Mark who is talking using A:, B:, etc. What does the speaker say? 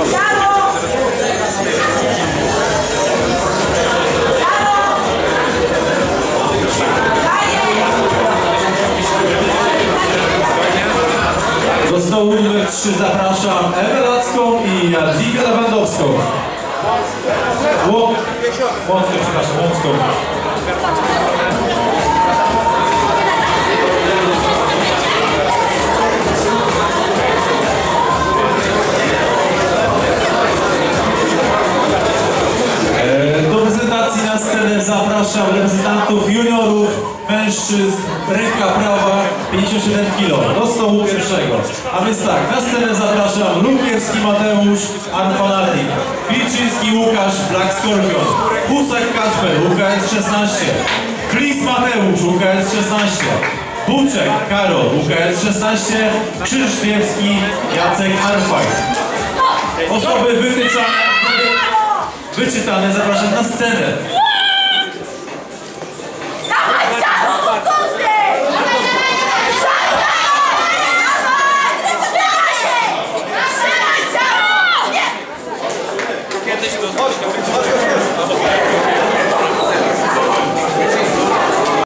A: Do stołu numer 3 zapraszam Ewę Lacką i Jadwigę Lewandowską. Łącką, przepraszam, Łącką. Scenę zapraszam reprezentantów juniorów, mężczyzn, ręka prawa 57 kg, do stołu pierwszego. A więc tak, na scenę zapraszam Lukierski Mateusz, Arpanatik, Wilczyński Łukasz, Black Scorpion, Husak Kasper, UKS 16, Flis Mateusz, UKS 16, Buczek Karol, UKS 16, Krzyżniewski, Jacek Arfaj. Osoby wytyczane, wyczytane zapraszam na scenę. Chodź, chodź, chodź.